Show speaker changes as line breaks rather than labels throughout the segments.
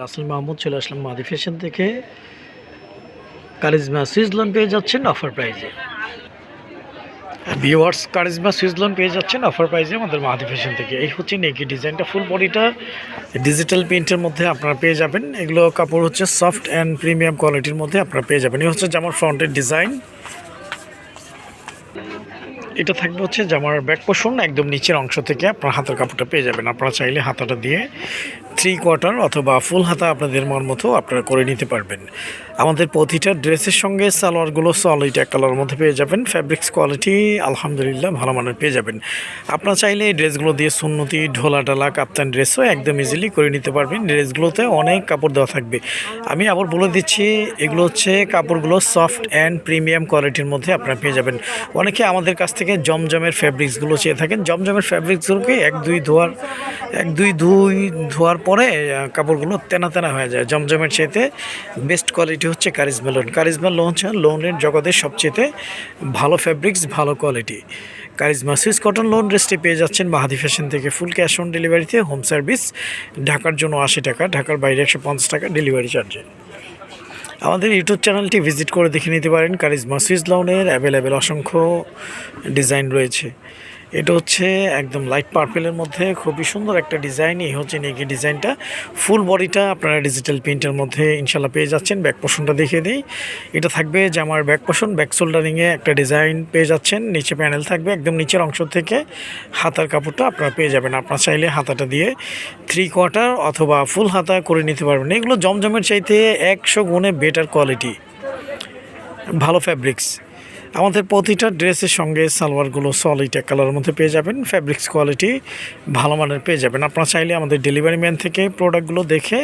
রাসেল মাহমুদ চলে আসলাম মাদি ফ্যাশন থেকে। কারিজমা সুইজ লোন পেয়ে যাচ্ছেন অফার প্রাইজে ভিওয়ার্স কারিজমা সুইজ লোন পেয়ে যাচ্ছেন অফার প্রাইজে আমাদের মাদি ফ্যাশন থেকে। এই হচ্ছে নেকি ডিজাইনটা ফুল বডিটা ডিজিটাল প্রিন্টের মধ্যে আপনারা পেয়ে যাবেন। এগুলো কাপড় হচ্ছে সফট অ্যান্ড প্রিমিয়াম কোয়ালিটির মধ্যে আপনারা পেয়ে যাবেন। এই হচ্ছে জামার ফ্রন্টের ডিজাইন এটা থাকবে হচ্ছে জামার ব্যাক পোষণ একদম নিচের অংশ থেকে আপনার হাতের কাপড়টা পেয়ে যাবেন। আপনারা চাইলে হাতাটা দিয়ে থ্রি কোয়ার্টার অথবা ফুল হাতা আপনাদের মন মতো আপনারা করে নিতে পারবেন। আমাদের প্রতিটা ড্রেসের সঙ্গে সালোয়ারগুলো সলিড এক কালার মধ্যে পেয়ে যাবেন। ফ্যাব্রিক্স কোয়ালিটি আলহামদুলিল্লাহ ভালো মানের পেয়ে যাবেন। আপনারা চাইলে এই ড্রেসগুলো দিয়ে সুন্নতি ঢোলা ডালা কাপ্তান ড্রেসও একদম ইজিলি করে নিতে পারবেন। ড্রেসগুলোতে অনেক কাপড় দেওয়া থাকবে। আমি আবার বলে দিচ্ছি, এগুলো হচ্ছে কাপড়গুলো সফট অ্যান্ড প্রিমিয়াম কোয়ালিটির মধ্যে আপনারা পেয়ে যাবেন। অনেকে আমাদের কাছ থেকে জমজমের ফ্যাব্রিক্সগুলো চেয়ে থাকেন। জমজমের ফ্যাব্রিক্সগুলোকে এক, দুই ধোয়ার, এক, দুই দুই ধোয়ার পরে আহ, কাপড়গুলো তেনা তেনা হয়ে যায়। জমজমের চাইতে বেস্ট কোয়ালিটি হচ্ছে কারিজমা লোন কারিজমা লোন হচ্ছে লোনের জগতের সবচেয়ে ভালো ফ্যাব্রিক্স ভালো quality Charizma Swiss cotton lawn ড্রেসটি পেয়ে যাচ্ছেন মাহাদি ফ্যাশন থেকে। ফুল ক্যাশ অন ডেলিভারিতে হোম সার্ভিস ঢাকার জন্য আশি টাকা ঢাকার বাইরে একশো পঞ্চাশ টাকা ডেলিভারি চার্জে আমাদের ইউটিউব চ্যানেলটি ভিজিট করে দেখে নিতে পারেন। কারিজমা সুইস লোনের অ্যাভেলেবেল অসংখ্য ডিজাইন রয়েছে। এটা হচ্ছে একদম লাইট পার্পেলের মধ্যে। খুবই সুন্দর একটা ডিজাইন এই হচ্ছে নেকি ডিজাইনটা ফুল বডিটা আপনারা ডিজিটাল প্রিন্টের মধ্যে ইনশাল্লাহ পেয়ে যাচ্ছেন। ব্যাক পোষণটা দেখিয়ে দিই। এটা থাকবে জামার ব্যাক পোষণ ব্যাক শোল্ডারিংয়ে একটা ডিজাইন পেয়ে যাচ্ছেন। নিচে প্যানেল থাকবে একদম নিচের অংশ থেকে হাতার কাপড়টা আপনারা পেয়ে যাবেন। আপনারা চাইলে হাতাটা দিয়ে থ্রি কোয়ার্টার অথবা ফুল হাতা করে নিতে পারবেন। এগুলো জমজমের চাইতে একশো গুণে বেটার কোয়ালিটি ভালো ফ্যাব্রিক্স আমাদের প্রতিটা ড্রেসের সঙ্গে সালোয়ারগুলো সলিড এক কালারের মধ্যে পেয়ে যাবেন। ফ্যাব্রিক্স কোয়ালিটি ভালো মানের পেয়ে যাবেন। আপনারা চাইলে আমাদের ডেলিভারি ম্যান থেকে প্রোডাক্টগুলো দেখে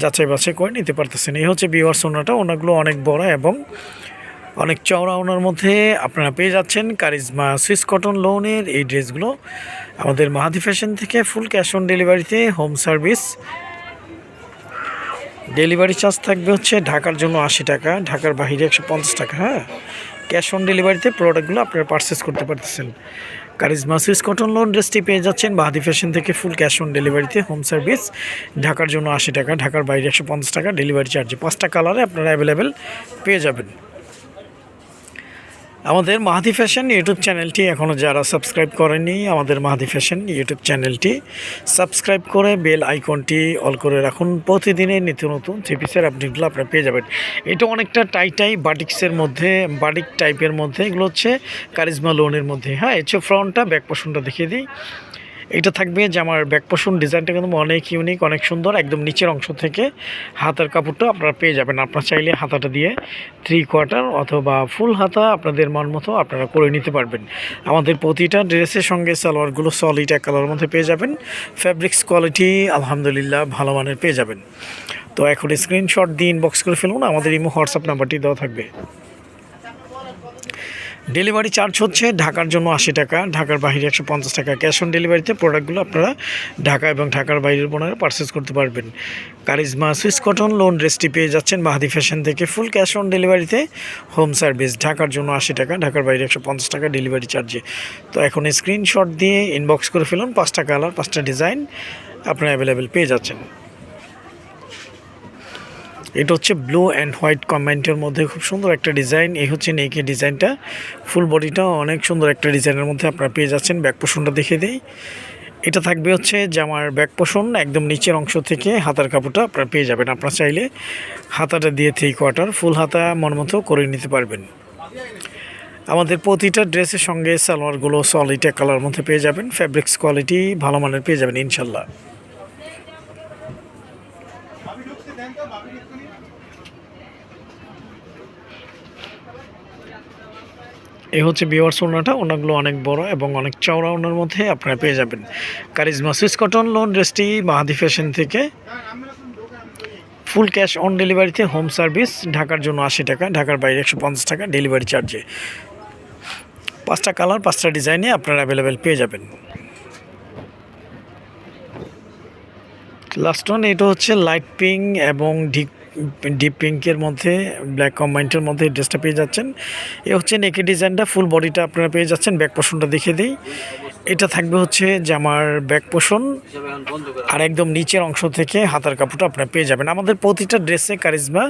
যাচাই বাছাই করে নিতে পারতেছেন। এই হচ্ছে বিওয়ার সোনাটা ওনাগুলো অনেক বড় এবং অনেক চওড়া ওনার মধ্যে আপনারা পেয়ে যাচ্ছেন। কারিজমা সুইস কটন লোনের এই ড্রেসগুলো আমাদের মাহাদি ফ্যাশন থেকে ফুল ক্যাশ অন ডেলিভারিতে হোম সার্ভিস ডেলিভারি চার্জ থাকবে হচ্ছে ঢাকার জন্য আশি টাকা, ঢাকার বাইরে একশো টাকা হ্যাঁ? ক্যাশ অন ডেলিভারিতে প্রোডাক্টগুলো আপনারা পারচেস করতে পারতেছেন। কারিজমা সুইস কটন লোন ড্রেসটি পেয়ে যাচ্ছেন বাহাদি ফ্যাশন থেকে ফুল ক্যাশ অন ডেলিভারিতে হোম সার্ভিস ঢাকার জন্য আশি টাকা, ঢাকার বাইরে একশো পঞ্চাশ টাকা ডেলিভারি চার্জে পাঁচটা কালারে আপনারা অ্যাভেলেবেল পেয়ে যাবেন। আমাদের মাহাদি ফ্যাশন ইউটিউব চ্যানেলটি এখনও যারা সাবস্ক্রাইব করেনি আমাদের মাহাদি ফ্যাশন ইউটিউব চ্যানেলটি সাবস্ক্রাইব করে বেল আইকনটি অল করে রাখুন। প্রতিদিনের নিত্য নতুন থ্রি পিসের আপডেটগুলো আপনারা পেয়ে যাবেন। এটা অনেকটা টাই টাই বাটিক্সের মধ্যে বাটিক টাইপের মধ্যে। এগুলো হচ্ছে কারিজমা লোনের মধ্যে। হ্যাঁ হচ্ছে ফ্রন্টটা ব্যাক পোষণটা দেখিয়ে দিই। এটা থাকবে যে আমার ব্যাক ডিজাইনটা কিন্তু অনেক ইউনিক অনেক সুন্দর, একদম নিচের অংশ থেকে হাতার কাপড়টা আপনারা পেয়ে যাবেন। আপনারা চাইলে হাতাটা দিয়ে থ্রি কোয়ার্টার অথবা ফুল হাতা আপনাদের মন মতো আপনারা করে নিতে পারবেন। আমাদের প্রতিটা ড্রেসের সঙ্গে সালোয়ারগুলো সলিড এক কালারের মধ্যে পেয়ে যাবেন। ফ্যাব্রিক্স কোয়ালিটি আলহামদুলিল্লাহ ভালো মানের পেয়ে যাবেন। তো এখন স্ক্রিনশট দিয়ে ইনবক্স করে ফেলুন, আমাদের ইমো হোয়াটসঅ্যাপ নাম্বারটি দেওয়া থাকবে। ডেলিভারি চার্জ হচ্ছে ঢাকার জন্য আশি টাকা, ঢাকার বাইরে একশো পঞ্চাশ টাকা। ক্যাশ অন ডেলিভারিতে প্রোডাক্টগুলো আপনারা ঢাকা এবং ঢাকার বাইরের বোনারা পারচেস করতে পারবেন। কারিজমা, সুইস কটন লোন ড্রেসটি পেয়ে যাচ্ছেন মাহাদি ফ্যাশন থেকে ফুল ক্যাশ অন ডেলিভারিতে হোম সার্ভিস ঢাকার জন্য আশি টাকা, ঢাকার বাইরে একশো পঞ্চাশ টাকা ডেলিভারি চার্জে তো এখন স্ক্রিনশট দিয়ে ইনবক্স করে ফেলুন, পাঁচটা কালার পাঁচটা ডিজাইন আপনারা অ্যাভেলেবেল পেয়ে যাচ্ছেন। এটা হচ্ছে ব্লু অ্যান্ড হোয়াইট কম্বাইন্টের মধ্যে খুব সুন্দর একটা ডিজাইন এই হচ্ছে নেকি ডিজাইনটা ফুল বডিটা অনেক সুন্দর একটা ডিজাইনের মধ্যে আপনারা পেয়ে যাচ্ছেন। ব্যাক পোষণটা দেখে দিই। এটা থাকবে হচ্ছে জামার ব্যাক পোষণ একদম নিচের অংশ থেকে হাতার কাপড়টা আপনারা পেয়ে যাবেন। আপনারা চাইলে হাতাটা দিয়ে থ্রি কোয়ার্টার ফুল হাতা মন মতো করে নিতে পারবেন। আমাদের প্রতিটা ড্রেসের সঙ্গে সালোয়ারগুলো সলিড কালার মধ্যে পেয়ে যাবেন। ফ্যাব্রিক্স কোয়ালিটি ভালো মানের পেয়ে যাবেন ইনশাল্লাহ। এই হচ্ছে বিওয়ার্স ওনাটা ওনাগুলো অনেক বড় এবং অনেক চওড়া ওনার মধ্যে আপনারা পেয়ে যাবেন। কারিজমা সুইস কটন লোন ড্রেসটি মাহাদি ফ্যাশন থেকে। ফুল ক্যাশ অন ডেলিভারিতে হোম সার্ভিস, ঢাকার জন্য আশি টাকা, ঢাকার বাইরে একশো পঞ্চাশ টাকা ডেলিভারি চার্জে। পাঁচটা কালার, পাঁচটা ডিজাইনে আপনারা অ্যাভেলেবেল পেয়ে যাবেন। লাস্ট ওয়ান, এটা হচ্ছে লাইট পিঙ্ক এবং ডিপ ডিপ পিঙ্কের মধ্যে ব্ল্যাক কম্বাইন্টের মধ্যে ড্রেসটা পেয়ে যাচ্ছেন। এ হচ্ছে নেকি ডিজাইনটা ফুল বডিটা আপনারা পেয়ে যাচ্ছেন ব্যাক পোর্শনটা দেখিয়ে দিই। এটা থাকবে হচ্ছে জামার ব্যাক পোষণ আর একদম নিচের অংশ থেকে হাতার কাপড়টা আপনারা পেয়ে যাবেন। আমাদের প্রতিটা ড্রেসে কারিজমা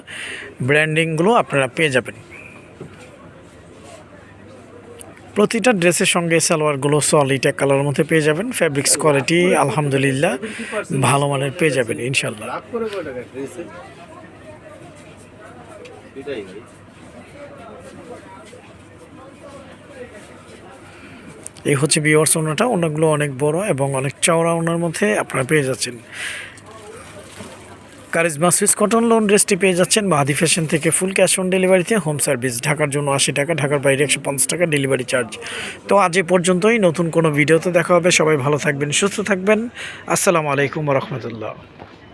ব্র্যান্ডিংগুলো আপনারা পেয়ে যাবেন। প্রতিটা ড্রেসের সঙ্গে সালোয়ারগুলো সলিড এক কালারের মধ্যে পেয়ে যাবেন। ফ্যাব্রিক্স কোয়ালিটি আলহামদুলিল্লাহ, ভালো মানের পেয়ে যাবেন ইনশাল্লাহ
লাভ করে কয় টাকা ড্রেসে এটাই ভাই।
এই হচ্ছে বিওয়ার্স ওনাটা, ওনাগুলো অনেক বড় এবং অনেক চওড়া ওনার মধ্যে আপনারা পেয়ে যাচ্ছেন। কারিজমা সুইস কটন লোন ড্রেসটি পেয়ে যাচ্ছেন মাহাদি ফ্যাশন থেকে ফুল ক্যাশ অন ডেলিভারিতে হোম সার্ভিস ঢাকার জন্য আশি টাকা, ঢাকার বাইরে একশো পঞ্চাশ টাকা ডেলিভারি চার্জ তো আজ এ পর্যন্তই, নতুন কোনো ভিডিওতে দেখা হবে। সবাই ভালো থাকবেন, সুস্থ থাকবেন। আসসালামু আলাইকুম রহমতুল্লাহ।